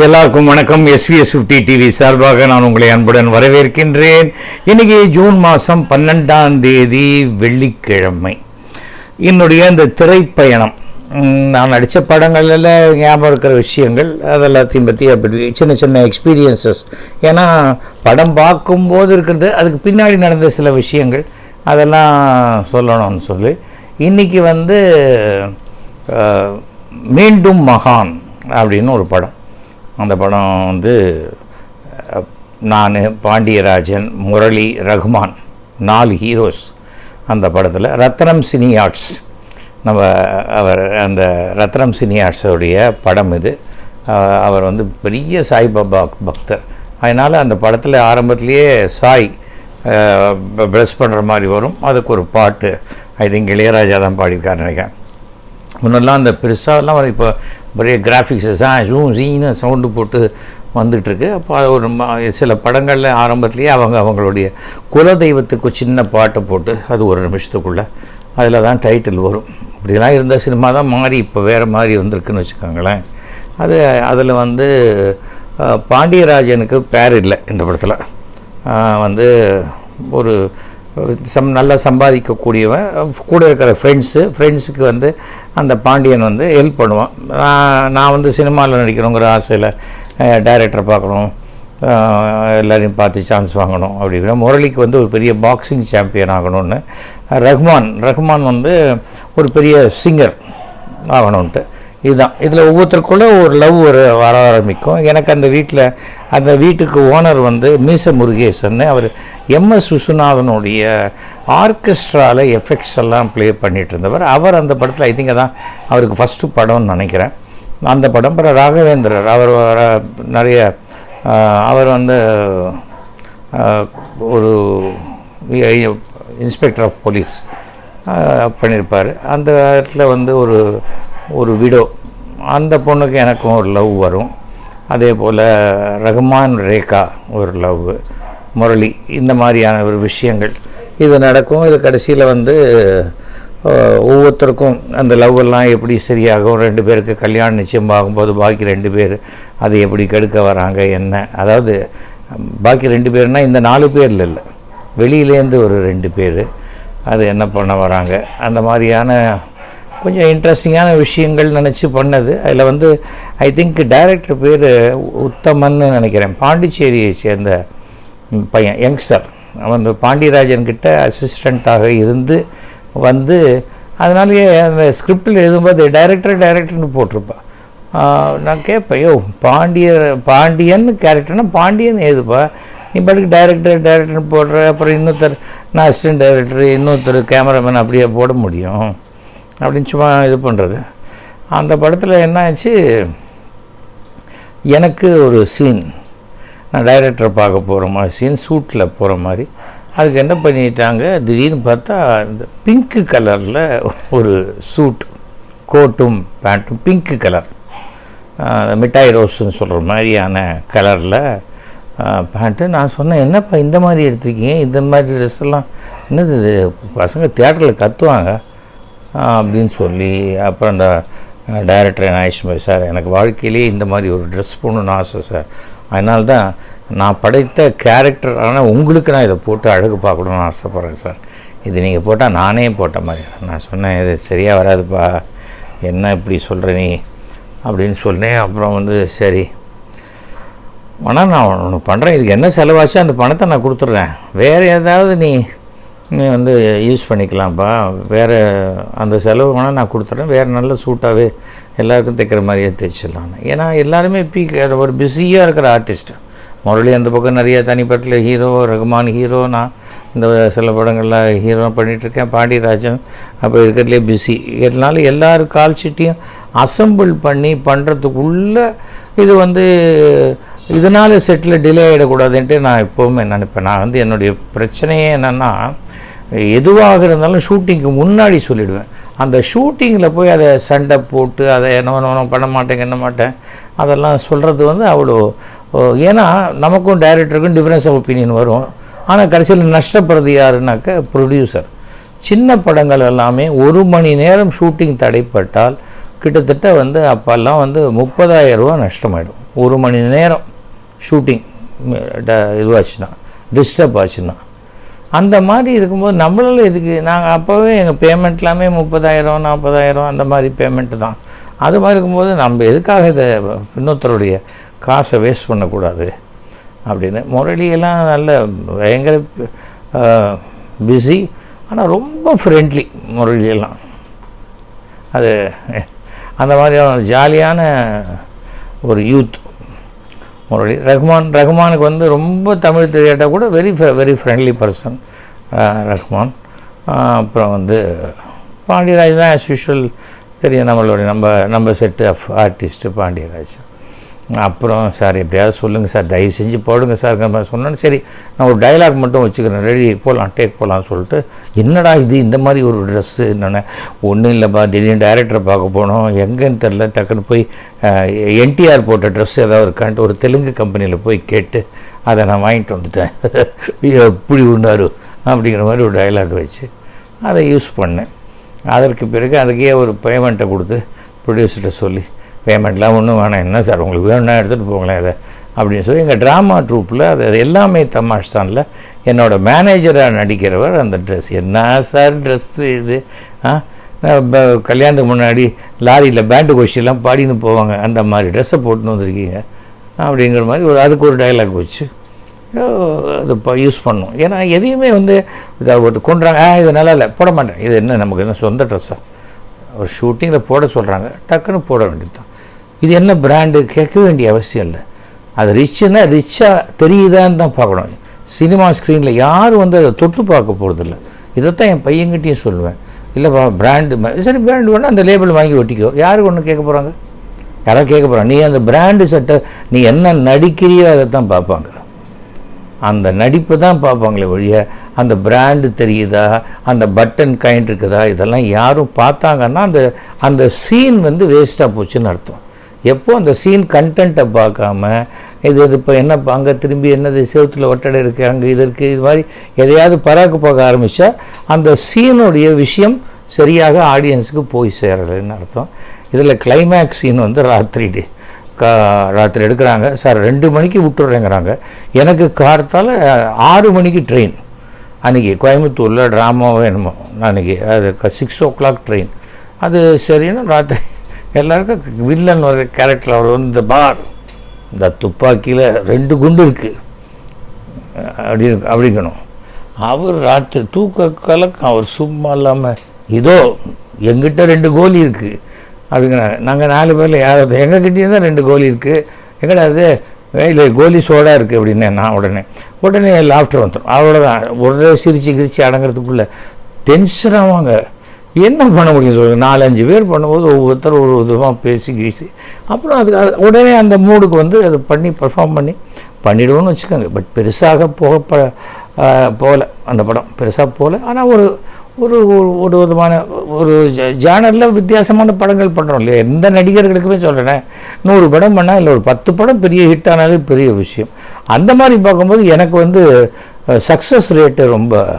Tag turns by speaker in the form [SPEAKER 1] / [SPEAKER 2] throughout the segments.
[SPEAKER 1] எல்லாருக்கும் வணக்கம். SVS fifty TV சார்பாக நான் உங்களை அன்புடன் வரவேற்கின்றேன். இன்றைக்கி ஜூன் மாதம் பன்னெண்டாம் தேதி வெள்ளிக்கிழமை. என்னுடைய இந்த திரைப்பயணம் நான் நடித்த படங்களில் ஞாபகம் இருக்கிற விஷயங்கள் அதெல்லாத்தையும் பற்றி அப்படி சின்ன சின்ன எக்ஸ்பீரியன்சஸ் ஏன்னா படம் பார்க்கும்போது இருக்கிறது அதுக்கு பின்னாடி நடந்த சில விஷயங்கள் அதெல்லாம் சொல்லணும்னு சொல்லி இன்றைக்கி வந்து மீண்டும் மகான் அப்படின்னு ஒரு படம். அந்த படம் வந்து நான் பாண்டியராஜன் முரளி ரகுமான் நாலு ஹீரோஸ் அந்த படத்தில். ரத்னம் சினி ஆர்ட்ஸ் நம்ம அவர் அந்த ரத்னம் சினி ஆர்ட்ஸோடைய படம் இது. அவர் வந்து பெரிய சாய்பாபா பக்தர். அதனால் அந்த படத்தில் ஆரம்பத்திலேயே சாய் ப்ளஸ் பண்ணுற மாதிரி வரும். அதுக்கு ஒரு பாட்டு. ஐ திங்க் இளையராஜா தான் பாடியிருக்காருன்னு நினைக்கிறேன். முன்னெல்லாம் அந்த பெருசாலாம் இப்போ பெரிய கிராஃபிக்ஸஸ் ஆ ஜூம் ஜீன்னு சவுண்டு போட்டு வந்துட்டுருக்கு. அப்போ அது ஒரு சில படங்களில் ஆரம்பத்துலேயே அவங்க அவங்களுடைய குலதெய்வத்துக்கு சின்ன பாட்டை போட்டு அது ஒரு நிமிஷத்துக்குள்ளே அதில் தான் டைட்டில் வரும். இப்படிலாம் இருந்த சினிமா தான் மாறி இப்போ வேறு மாதிரி வந்திருக்குன்னு வச்சுக்கோங்களேன். அது அதில் வந்து பாண்டியராஜனுக்கு பேர் இல்லை இந்த படத்தில். வந்து ஒரு சம் நல்லா சம்பாதிக்கக்கூடியவன் கூட இருக்கிற ஃப்ரெண்ட்ஸு ஃப்ரெண்ட்ஸுக்கு வந்து அந்த பாண்டியன் வந்து ஹெல்ப் பண்ணுவான். நான் நான் வந்து சினிமாவில் நடிக்கணுங்கிற ஆசையில் டைரக்டர் பார்க்கணும் எல்லோரையும் பார்த்து சான்ஸ் வாங்கணும் அப்படிங்கிற முரளிக்கு வந்து ஒரு பெரிய பாக்ஸிங் சாம்பியன் ஆகணும்னு. ரஹ்மான் ரஹ்மான் வந்து ஒரு பெரிய சிங்கர் ஆகணும்ன்ட்டு இதுதான். இதில் ஒவ்வொருத்தருக்குள்ள ஒரு லவ் ஒரு வர ஆரம்பிக்கும். எனக்கு அந்த வீட்டில் அந்த வீட்டுக்கு ஓனர் வந்து மீச முருகேசன் அவர் எம்எஸ் விஸ்வநாதனுடைய ஆர்கெஸ்ட்ராவில் எஃபெக்ட்ஸ் எல்லாம் ப்ளே பண்ணிகிட்டு இருந்தவர் அவர் அந்த படத்தில் ஐ திங்க் தான் அவருக்கு ஃபஸ்ட்டு படம்னு நினைக்கிறேன். அந்த படம் பிற ராகவேந்திரர். அவர் நிறைய அவர் வந்து ஒரு இன்ஸ்பெக்டர் ஆஃப் போலீஸ் பண்ணியிருப்பார் அந்த இடத்துல வந்து ஒரு ஒரு விடோ. அந்த பொண்ணுக்கு எனக்கும் ஒரு லவ் வரும். அதே போல் ரகுமான் ரேகா ஒரு லவ் முரளி இந்த மாதிரியான ஒரு விஷயங்கள். இது நடக்கும். இது கடைசியில் வந்து ஒவ்வொருத்தருக்கும் அந்த லவ் எல்லாம் எப்படி சரியாகும்? ரெண்டு பேருக்கு கல்யாணம் நிச்சயம் ஆகும்போது பாக்கி ரெண்டு பேர் அதை எப்படி கெடுக்க வராங்க? என்ன? அதாவது பாக்கி ரெண்டு பேர்னால் இந்த நாலு பேரில் இல்லை. வெளியிலேருந்து ஒரு ரெண்டு பேர். அது என்ன பண்ண வராங்க? அந்த மாதிரியான கொஞ்சம் இன்ட்ரெஸ்டிங்கான விஷயங்கள் நினச்சி பண்ணது. அதில் வந்து ஐ திங்க் டைரக்டர் பேர் உத்தமன்னு நினைக்கிறேன். பாண்டிச்சேரியை சேர்ந்த பையன் யங்ஸ்டர் அவன் வந்து பாண்டியராஜன் கிட்ட அசிஸ்டண்ட்டாக இருந்து வந்து அதனாலேயே அந்த ஸ்கிரிப்டில் எழுதும்போது டைரக்டர் டைரக்டர்னு போட்டிருப்பான் நான் கேட்பேன் யோ பாண்டியர் பாண்டியன் கேரக்டர்னா பாண்டியன் எழுதுப்பா நீ பாட்டுக்கு டைரக்டர் டைரக்டர்னு போடுற அப்புறம் இன்னொருத்தர் நான் அசிஸ்டன்ட் டைரக்டர் இன்னொருத்தர் கேமராமேன் அப்படியே போட முடியும். அப்படின்னு சும்மா இது பண்ணுறது அந்த படத்தில் என்ன ஆச்சு எனக்கு ஒரு சீன் நான் டைரக்டரை பார்க்க போகிற மாதிரி சீன் சூட்டில் போகிற மாதிரி. அதுக்கு என்ன பண்ணிட்டாங்க? திடீர்னு பார்த்தா இந்த பிங்க்கு கலரில் ஒரு சூட் கோட்டும் பேண்ட்டும் பிங்க்கு கலர் மிட்டாய் ரோஸ்ன்னு சொல்கிற மாதிரியான கலரில் பேண்ட்டு நான் சொன்னேன் என்னப்பா இந்த மாதிரி எடுத்திருக்கீங்க? இந்த மாதிரி ட்ரெஸ் எல்லாம் என்னது இது? பசங்க தேட்டரில் கத்துவாங்க. அப்படின்னு சொல்லி அப்புறம் அந்த டைரக்டர் நாயஷ்பாய் சார் எனக்கு வாழ்க்கையிலேயே இந்த மாதிரி ஒரு ட்ரெஸ் போடணும்னு ஆசை சார். அதனால தான் நான் படைத்த கேரக்டர் ஆனால் உங்களுக்கு நான் இதை போட்டு அழகு பார்க்கணும்னு ஆசைப்பட்றேன் சார். இது நீங்கள் போட்டால் நானே போட்ட மாதிரி. நான் சொன்னேன் இது சரியாக வராதுப்பா. என்ன இப்படி சொல்கிற நீ? அப்படின்னு சொன்னேன். அப்புறம் வந்து சரி. ஆனால் நான் ஒன்று பண்ணுறேன் இதுக்கு என்ன செலவாச்சோ? அந்த பணத்தை நான் கொடுத்துட்றேன். வேறு ஏதாவது நீ நீ வந்து யூஸ் பண்ணிக்கலாம்ப்பா. வேறு அந்த செலவு வேணால் நான் கொடுத்துட்றேன் வேறு நல்ல சூட்டாகவே எல்லாருக்கும் தைக்கிற மாதிரியே தைச்சிடலான்னு ஏன்னா எல்லாருமே பீக் ஒரு பிஸியாக இருக்கிற ஆர்டிஸ்ட்டு முரளி அந்த பக்கம் நிறைய தனிப்பட்ட ஹீரோ ரகுமான் ஹீரோ நான் இந்த சில படங்களில் ஹீரோ பண்ணிகிட்ருக்கேன் பாண்டியராஜன் அப்போ இருக்கிறதுலே பிஸி இதனால எல்லாரும் கால் சீட்டையும் அசம்பிள் பண்ணி பண்ணுறதுக்குள்ள இது வந்து இதனால் செட்டில் டிலே ஆகிடக்கூடாதுன்ட்டு நான் எப்போவுமே நினைப்பேன். நான் வந்து என்னுடைய பிரச்சனையே என்னென்னா எதுவாக இருந்தாலும் ஷூட்டிங்க்கு முன்னாடி சொல்லிடுவேன். அந்த ஷூட்டிங்கில் போய் அதை சண்டை போட்டு அதை என்ன பண்ண பண்ண மாட்டேன் என்ன மாட்டேன். அதெல்லாம் சொல்கிறது வந்து அவ்வளோ ஏன்னா நமக்கும் டைரக்டருக்கும் டிஃப்ரென்ஸ் ஆஃப் ஒப்பீனியன் வரும். ஆனால் கடைசியில் நஷ்டப்படுறது யாருனாக்க ப்ரொடியூசர் சின்ன படங்கள் எல்லாமே ஒரு மணி நேரம் ஷூட்டிங் தடைப்பட்டால் கிட்டத்தட்ட வந்து அப்போல்லாம் வந்து முப்பதாயிரம் ரூபா நஷ்டமாயிடும். ஒரு மணி நேரம் ஷூட்டிங் இதுவாச்சுன்னா டிஸ்டர்ப் ஆச்சுன்னா. அந்த மாதிரி இருக்கும்போது நம்மளால இதுக்கு நாங்கள் அப்போவே எங்கள் பேமெண்ட் எல்லாமே முப்பதாயிரம் நாற்பதாயிரம் அந்த மாதிரி பேமெண்ட்டு தான். அது மாதிரி இருக்கும்போது நம்ம எதுக்காக இதை இன்னொருத்தருடைய காசை வேஸ்ட் பண்ணக்கூடாது? அப்படின்னு. முரளியெல்லாம் நல்ல பயங்கர பிஸி ஆனால் ரொம்ப ஃப்ரெண்ட்லி முரளியெல்லாம் அது அந்த மாதிரியான ஜாலியான ஒரு யூத் முரளி ரஹ்மான் ரஹ்மானுக்கு வந்து ரொம்ப தமிழ் தெரியாட்டா கூட very very friendly person Rahman. அப்புறம் வந்து பாண்டியராஜ் தான் ஆஸ் யூஷுவல் தெரியும் நம்மளுடைய நம்ம நம்ம செட்டு ஆஃப் ஆர்டிஸ்ட்டு பாண்டியராஜ். அப்புறம் சார் எப்படியாவது சொல்லுங்கள் சார். தயவு செஞ்சு போடுங்க சார் சொன்னேன்னு சரி நான் ஒரு டயலாக் மட்டும் வச்சுக்கிறேன். ரெடி போகலாம் டேக் போகலான்னு சொல்லிட்டு என்னடா இது இந்த மாதிரி ஒரு ட்ரெஸ்ஸு என்னென்ன. ஒன்றும் இல்லைப்பா திடீர்னு டைரக்டரை பார்க்க போனோம். எங்கேன்னு தெரில டக்குன்னு போய் என்டிஆர் போட்ட ட்ரெஸ் ஏதாவது இருக்கான்ட்டு ஒரு தெலுங்கு கம்பெனியில் போய் கேட்டு அதை நான் வாங்கிட்டு வந்துட்டேன். எப்படி உண்டாரு அப்படிங்கிற மாதிரி ஒரு டயலாக் வச்சு அதை யூஸ் பண்ணேன். அதற்கு பிறகு அதுக்கே ஒரு பேமெண்ட்டை கொடுத்து ப்ரொடியூசர்கிட்ட சொல்லி பேமெண்ட்லாம் ஒன்றும் வேணாம். என்ன சார் உங்களுக்கு வேணும்னா எடுத்துகிட்டு போங்களேன் அதை அப்படின்னு சொல்லி எங்கள் ட்ராமா ட்ரூப்பில் அது எல்லாமே தமாஷ்தானில் என்னோட மேனேஜராக நடிக்கிறவர் அந்த ட்ரெஸ். என்ன சார் ட்ரெஸ்ஸு இது? ஆ? கல்யாணத்துக்கு முன்னாடி லாரியில் பேண்டு கொஷிலாம் பாடின்னு போவாங்க. அந்த மாதிரி ட்ரெஸ்ஸை போட்டுன்னு வந்திருக்கீங்க. அப்படிங்கிற மாதிரி ஒரு அதுக்கு ஒரு டயலாக் வச்சு அது இப்போ யூஸ் பண்ணும். ஏன்னா எதையுமே வந்து இதை ஒரு கொண்டுறாங்க ஆ இது நல்லா இல்லை போட மாட்டேன். இது என்ன நமக்கு என்ன சொந்த ட்ரெஸ்ஸாக ஒரு ஷூட்டிங்கில் போட சொல்கிறாங்க டக்குன்னு போட வேண்டியது தான். இது என்ன பிராண்டு கேட்க வேண்டிய அவசியம் இல்லை. அது ரிச்சுன்னா ரிச்சாக தெரியுதான்னு தான் பார்க்கணும். சினிமா ஸ்க்ரீனில் யாரும் வந்து அதை தொட்டு பார்க்க போகிறதில்ல இதைத்தான் என் பையன்கிட்டயே சொல்லுவேன். இல்லைப்பா பிராண்டு சரி பிராண்டு வேணால் அந்த லேபிள் வாங்கி ஒட்டிக்கோ. யாருக்கு ஒன்று கேட்க போகிறாங்க யாராவது கேட்க போகிறாங்க நீ அந்த பிராண்டு சட்டை நீ என்ன நடிக்கிறியோ அதை தான் பார்ப்பாங்க. அந்த நடிப்பு தான் பார்ப்பாங்களே ஒழிய அந்த பிராண்டு தெரியுதா? அந்த பட்டன் கைண்ட் இருக்குதா? இதெல்லாம் யாரும் பார்த்தாங்கன்னா அந்த அந்த சீன் வந்து வேஸ்ட்டாக போச்சுன்னு அர்த்தம். எப்போ அந்த சீன் கண்டென்ட்டை பார்க்காம இது இது இப்போ என்ன அங்கே திரும்பி என்னது செவுத்தில் ஒட்டடை இருக்குது அங்கே இது இருக்குது இது மாதிரி எதையாவது பராக்கு போக ஆரம்பித்தா அந்த சீனுடைய விஷயம் சரியாக ஆடியன்ஸுக்கு போய் சேரலைன்னு அர்த்தம். இதில் கிளைமேக்ஸ் சீன் வந்து ராத்திரி டே. கா ராத்திரி எடுக்கிறாங்க. சார் ரெண்டு மணிக்கு விட்டுறேங்கிறாங்க. எனக்கு கார்த்தால் ஆறு மணிக்கு ட்ரெயின் அன்றைக்கி கோயம்புத்தூரில் ட்ராமாவோ என்னமோ அன்றைக்கி அது சிக்ஸ் ஓ கிளாக் ட்ரெயின் அது சரின்னு ராத்திரி எல்லாருக்கும் வில்லன் ஒரு கேரக்டர் அவர் வந்து இந்த பார் இந்த துப்பாக்கியில் ரெண்டு குண்டு இருக்குது அப்படி அப்படிங்கணும் அவர் ராத்திரி தூக்க கலக்கம் அவர் சும்மா இல்லாமல் இதோ எங்கிட்ட ரெண்டு கோலி இருக்குது அப்படிங்கிறாங்க நாங்கள் நாலு பேரில் யாராவது எங்ககிட்டயும் தான் ரெண்டு கோலி இருக்குது எங்கடா அது இல்லை கோலி சோடா இருக்குது அப்படின்னு நான் உடனே உடனே லாஃப்டர் வந்துடும் அவ்வளோதான் உடனே சிரிச்சு கிரிச்சு அடங்கிறதுக்குள்ளே டென்ஷனாகவாங்க என்ன பண்ண முடியும் சொல்லுங்கள் நாலஞ்சு பேர் பண்ணும்போது ஒவ்வொருத்தர் ஒரு விதமாக பேசி கீசி. அப்புறம் அது உடனே அந்த மூடுக்கு வந்து அதை பண்ணி பர்ஃபார்ம் பண்ணி பண்ணிடுவோம்னு வச்சுக்கோங்க. பட் பெருசாக போக ப போகல அந்த படம். பெருசாக போகல. ஆனால் ஒரு ஒரு ஒரு- ஒரு விதமான ஒரு ஜானரில் வித்தியாசமான படங்கள் பண்ணுறோம் இல்லையா? எந்த நடிகர்களுக்குமே சொல்கிறேன் நூறு படம் பண்ணால் இல்லை ஒரு பத்து படம் பெரிய ஹிட் ஆனாலே பெரிய விஷயம். அந்த மாதிரி பார்க்கும்போது எனக்கு வந்து சக்ஸஸ் ரேட்டு ரொம்ப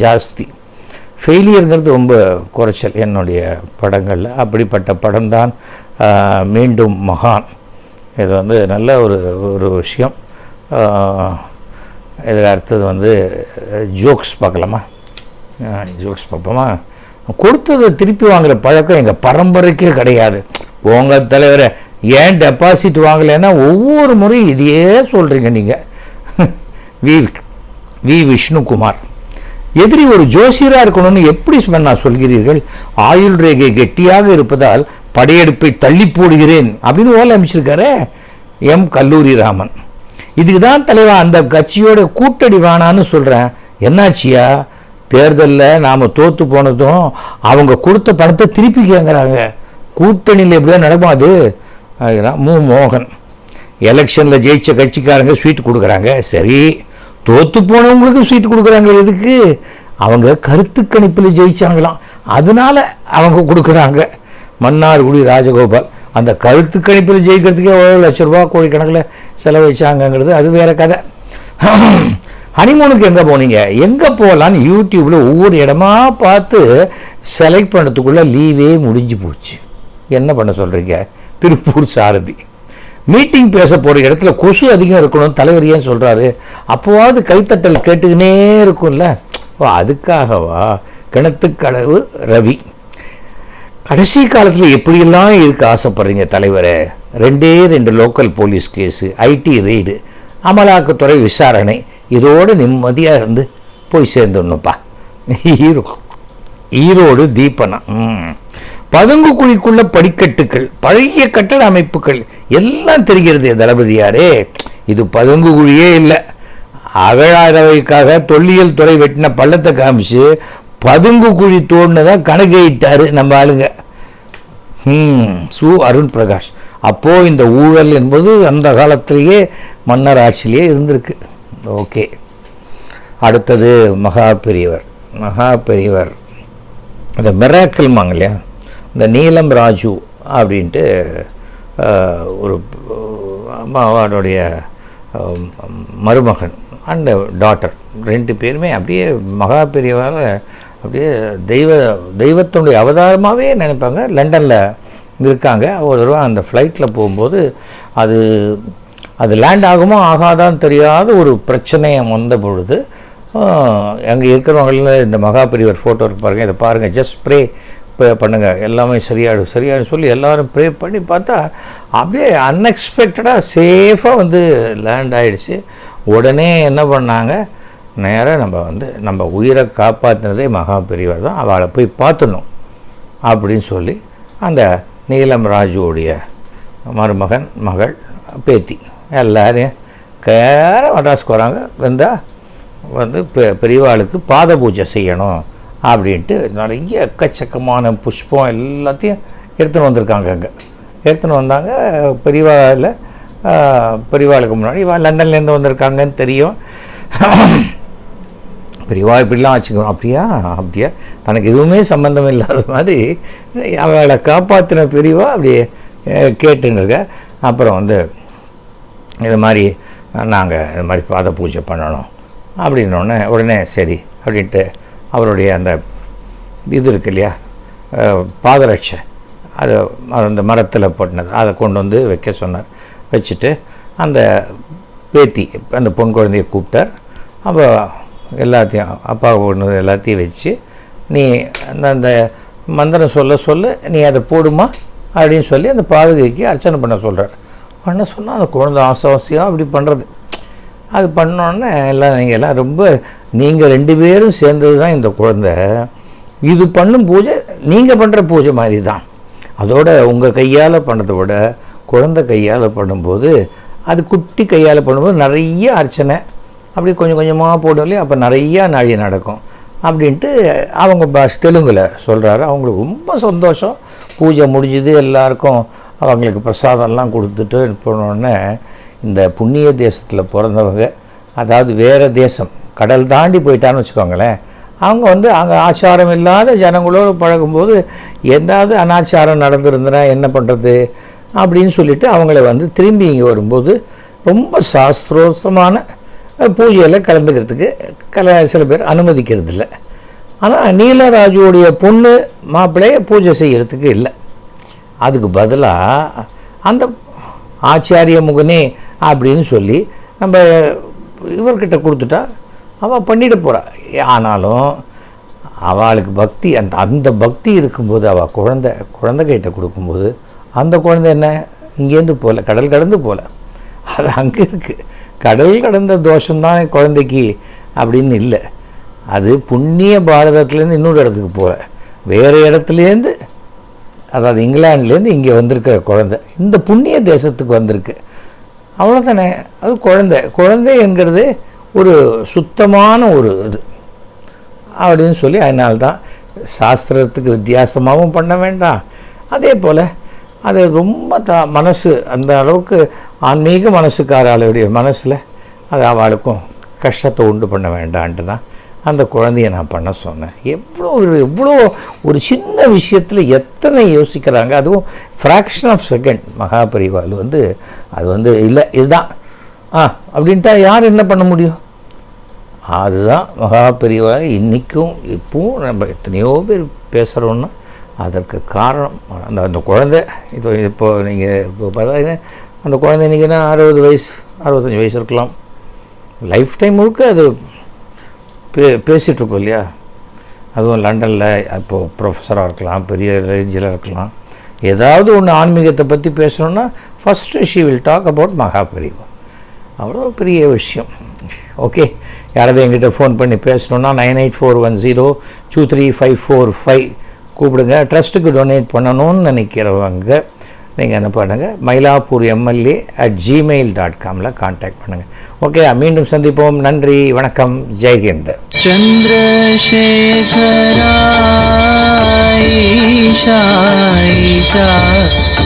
[SPEAKER 1] ஜாஸ்தி. ஃபெயிலியருங்கிறது ரொம்ப குறைச்சல் என்னுடைய படங்களில். அப்படிப்பட்ட படம்தான் மீண்டும் மகான். இது வந்து நல்ல ஒரு ஒரு விஷயம். இதில் அடுத்தது வந்து ஜோக்ஸ் பார்க்கலாமா? ஜோக்ஸ் பார்ப்போமா? கொடுத்ததை திருப்பி வாங்குகிற பழக்கம் எங்கள் பரம்பரைக்கே கிடையாது. உங்கள் தலைவரை ஏன் டெபாசிட் வாங்கலைன்னா ஒவ்வொரு முறையும் இதையே சொல்கிறீங்க நீங்கள் வி வி விஷ்ணுகுமார். எதிரி ஒரு ஜோசியராக இருக்கணும்னு எப்படி நான் சொல்கிறீர்கள்? ஆயுள் ரேகை கெட்டியாக இருப்பதால் படையெடுப்பை தள்ளி போடுகிறேன் அப்படின்னு ஓலை அமைச்சிருக்காரு எம். கல்லூரி ராமன் இதுக்கு தான் தலைவா அந்த கட்சியோட கூட்டணி வேணான்னு சொல்கிறேன் என்னாச்சியா? தேர்தலில் நாம் தோற்று போனதும் அவங்க கொடுத்த பணத்தை திருப்பி கேட்குறாங்க கூட்டணியில் எப்படியோ நடக்கும் அது? அதுதான் மு. மோகன். எலெக்ஷனில் ஜெயிச்ச கட்சிக்காரங்க ஸ்வீட் கொடுக்குறாங்க. சரி. தோத்து போனவங்களுக்கு ஸ்வீட் கொடுக்குறாங்க எதுக்கு? அவங்க கருத்து கணிப்பில் ஜெயிச்சாங்களாம். அதனால அவங்க கொடுக்குறாங்க. மன்னார்குடி ராஜகோபால் அந்த கருத்து கணிப்பில் ஜெயிக்கிறதுக்கே எவ்வளோ லட்ச ரூபா கோடிக்கணக்கில் செலவழிச்சாங்கங்கிறது அது வேற கதை. ஹனிமூனுக்கு எங்கே போனீங்க? எங்கே போகலான்னு யூடியூப்பில் ஒவ்வொரு இடமா பார்த்து செலக்ட் பண்ணுறதுக்குள்ளே லீவே முடிஞ்சு போச்சு. என்ன பண்ண சொல்கிறீங்க திருப்பூர் சாரதி. மீட்டிங் பேச போகிற இடத்துல கொசு அதிகம் இருக்கணும் தலைவர் ஏன் சொல்கிறாரு அப்போவாவது கைத்தட்டல் கேட்டுக்கினே இருக்கும்ல. ஓ அதுக்காகவா? கிணத்துக்கடவு ரவி. கடைசி காலத்தில் எப்படியெல்லாம் இருக்க ஆசைப்படுறீங்க தலைவரே? ரெண்டே ரெண்டு local police case IT raid அமலாக்கத்துறை விசாரணை. இதோடு நிம்மதியாக இருந்து போய் சேர்ந்துடணும்ப்பா. ஈரோ ஈரோடு தீபனா ம். பதுங்கு குழிக்குள்ள படிக்கட்டுகள் பழைய கட்டட அமைப்புகள் எல்லாம் தெரிகிறது. தளபதியாரே இது பதுங்கு குழியே இல்லை. அகழாதவைக்காக தொல்லியல் துறை வெட்டின பள்ளத்தை காமிச்சு பதுங்கு குழி தோணுதான் கணக்கு இட்டாரு நம்ம ஆளுங்க. ம் சு அருண் பிரகாஷ். அப்போ இந்த ஊழல் என்பது அந்த காலத்திலேயே மன்னர் ஆட்சியிலேயே இருந்திருக்கு. ஓகே. அடுத்தது மகா பெரியவர். மகா பெரியவர். இந்த மிராக்கிள்மாங்க இல்லையா இந்த நீலம் ராஜு அப்படின்ட்டு ஒரு அவனுடைய மருமகன் அண்ட் டாட்டர் ரெண்டு பேருமே அப்படியே மகா பெரியவால் அப்படியே தெய்வ தெய்வத்தினுடைய அவதாரமாகவே நினைப்பாங்க. லண்டனில் இருக்காங்க. ஒரு தடவை அந்த ஃப்ளைட்டில் போகும்போது அது அது லேண்ட் ஆகுமோ ஆகாதான்னு தெரியாத ஒரு பிரச்சனையை வந்த பொழுது அங்கே இருக்கிறவங்களில் இந்த மகா பெரியவர் ஃபோட்டோ இருக்கு பாருங்கள் இதை பாருங்கள் ஜஸ்ட் ப்ரே பண்ணுங்கள் எல்லாமே சரியாயிடும் சரியாயிடும் சொல்லி எல்லோரும் ப்ரே பண்ணி பார்த்தா அப்படியே அன்எக்ஸ்பெக்டடாக சேஃபாக வந்து லேண்ட் ஆகிடுச்சு உடனே என்ன பண்ணாங்க? நேராக நம்ம வந்து நம்ம உயிரை காப்பாற்றினதே மகா பெரியவர் தான். அவளை போய் பார்த்துடணும் அப்படின்னு சொல்லி அந்த நீலம் ராஜுவோடைய மருமகன் மகள் பேத்தி எல்லோரையும் கேர மட்ராஸ்க்கு வராங்க. வந்தால் வந்து பெ பெரியவாளுக்கு பாத பூஜை செய்யணும். அப்படின்ட்டு நிறைய எக்கச்சக்கமான புஷ்பம் எல்லாத்தையும் எடுத்துன்னு வந்திருக்காங்க அங்கே. எடுத்துன்னு வந்தாங்க பெரியவாவில் பெரியவாளுக்கு முன்னாடி இவா லண்டன்லேருந்து வந்திருக்காங்கன்னு தெரியும். பெரியவா இப்படிலாம் வச்சுக்கணும் அப்படியா? அப்படியா? தனக்கு எதுவுமே சம்மந்தம் இல்லாத மாதிரி அவளை காப்பாற்றின பெரியவா அப்படியே கேட்டுன்னு இருக்க அப்புறம் வந்து இது மாதிரி நாங்கள் இது மாதிரி பாத பூஜை பண்ணணும். அப்படின்னோடனே உடனே சரி அப்படின்ட்டு அவருடைய அந்த இது இருக்கு இல்லையா? அஹ், பாதரட்சை. அது அந்த மரத்தில் போட்டினது. அதை கொண்டு வந்து வைக்க சொன்னார். வச்சுட்டு அந்த பேத்தி அந்த பொன் குழந்தைய கூப்பிட்டார். அப்போ எல்லாத்தையும் அப்பா ஒன்று எல்லாத்தையும் வச்சு நீ அந்த அந்த மந்திரம் சொல்ல சொல்ல. நீ அதை போடுமா? அப்படின்னு சொல்லி அந்த பாதுகைக்கு அர்ச்சனை பண்ண சொல்கிறார் பண்ண சொன்னால் அந்த குழந்தை ஆசாசியாக அப்படி பண்ணுறது அது பண்ணோன்னே எல்லாம் நீங்கள் எல்லாம் ரொம்ப நீங்கள் ரெண்டு பேரும் சேர்ந்தது தான் இந்த குழந்தை. இது பண்ணும் பூஜை நீங்கள் பண்ணுற பூஜை மாதிரி தான் அதோட உங்கள் கையால் பண்ணதை விட குழந்தை கையால் பண்ணும்போது அது குட்டி கையால் பண்ணும்போது நிறைய அர்ச்சனை. அப்படி கொஞ்சம் கொஞ்சமாக போடலையே அப்போ நிறையா நாழி நடக்கும். அப்படின்ட்டு அவங்க பாஷ் தெலுங்கில் சொல்கிறாரு அவங்களுக்கு ரொம்ப சந்தோஷம். பூஜை முடிஞ்சுது எல்லாருக்கும் அவங்களுக்கு பிரசாதம்லாம் கொடுத்துட்டு போனோடனே இந்த புண்ணிய தேசத்தில் பிறந்தவங்க அதாவது வேறு தேசம் கடல் தாண்டி போயிட்டான்னு வச்சுக்கோங்களேன் அவங்க வந்து அங்கே ஆச்சாரம் இல்லாத ஜனங்களோடு பழகும்போது ஏதாவது அனாச்சாரம் நடந்திருந்தனா என்ன பண்ணுறது அப்படின்னு சொல்லிட்டு அவங்கள வந்து திரும்பி இங்கே வரும்போது ரொம்ப சாஸ்திரோசமான பூஜையில் கலந்துக்கிறதுக்கு கல சில பேர் அனுமதிக்கிறது இல்லை. ஆனால் நீலராஜுடைய பொண்ணு மாப்பிள்ளைய பூஜை செய்கிறதுக்கு இல்லை. அதுக்கு பதிலாக அந்த ஆச்சாரிய முகனே அப்படின்னு சொல்லி நம்ம இவர்கிட்ட கொடுத்துட்டா அவள் பண்ணிட போகிறாள் ஆனாலும் அவளுக்கு பக்தி அந்த அந்த பக்தி இருக்கும்போது அவள் குழந்த குழந்தைகிட்ட கொடுக்கும்போது அந்த குழந்தை என்ன? இங்கேருந்து போகல கடல் கடந்து போகல அது அங்கே இருக்குது கடல் கடந்த தோஷம்தான் குழந்தைக்கு அப்படின்னு இல்லை. அது புண்ணிய பாரதத்துலேருந்து இன்னொரு இடத்துக்கு போகல வேறு இடத்துலேருந்து அதாவது இங்கிலாந்துலேருந்து இங்கே வந்திருக்கிற குழந்தை இந்த புண்ணிய தேசத்துக்கு வந்திருக்கு. அவ்வளோதானே அது குழந்தை. குழந்தை என்கிறது ஒரு சுத்தமான ஒரு இது. அப்படின்னு சொல்லி அதனால்தான் சாஸ்திரத்துக்கு வித்தியாசமாகவும் பண்ண வேண்டாம். அதே போல் அது ரொம்ப த மனசு அந்த அளவுக்கு ஆன்மீக மனசுக்காராளுடைய மனசில் அது அவளுக்கும் கஷ்டத்தை உண்டு பண்ண வேண்டான்ட்டு தான் அந்த குழந்தைய நான் பண்ண சொன்னேன். எவ்வளோ ஒரு எவ்வளோ ஒரு சின்ன விஷயத்தில் எத்தனை யோசிக்கிறாங்க? அதுவும் ஃப்ராக்ஷன் ஆஃப் செகண்ட் மகாபரிவால் வந்து அது வந்து இல்லை இதுதான். ஆ அப்படின்ட்டா யார் என்ன பண்ண முடியும்? அதுதான் மகாபரிவால் இன்றைக்கும் இப்பவும் நம்ம எத்தனையோ பேர் பேசுகிறோன்னா அதற்கு காரணம். அந்த அந்த குழந்தை இப்போ இப்போ நீங்கள் இப்போ பார்த்தீங்கன்னா அந்த குழந்தை இன்றைக்கினா அறுபது வயசு அறுபத்தஞ்சி வயசு இருக்கலாம். லைஃப் டைம் முழுக்க அது பே பேசிகிட்ருக்கோம் இல்லையா? அதுவும் லண்டனில் இப்போது ப்ரொஃபஸராக இருக்கலாம் பெரிய ரேஞ்சில் இருக்கலாம். ஏதாவது ஒன்று ஆன்மீகத்தை பற்றி பேசணுன்னா first she will talk about Mahaperiyava அவ்வளோ பெரிய விஷயம். ஓகே யாராவது எங்கிட்ட ஃபோன் பண்ணி பேசணுன்னா nine eight four one zero two three five four five கூப்பிடுங்க. ட்ரஸ்ட்டுக்கு டொனேட் பண்ணணும்னு நினைக்கிறவங்க நீங்கள் என்ன பண்ணுங்கள் Mylapore MLA at Gmail dot Kamil contact பண்ணுங்கள் ஓகே மீண்டும் சந்திப்போம். நன்றி வணக்கம். ஜெய்ஹிந்த்
[SPEAKER 2] சந்திரசேகராயிஷாயிஷா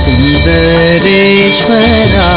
[SPEAKER 2] சுந்தரேஸ்வரா.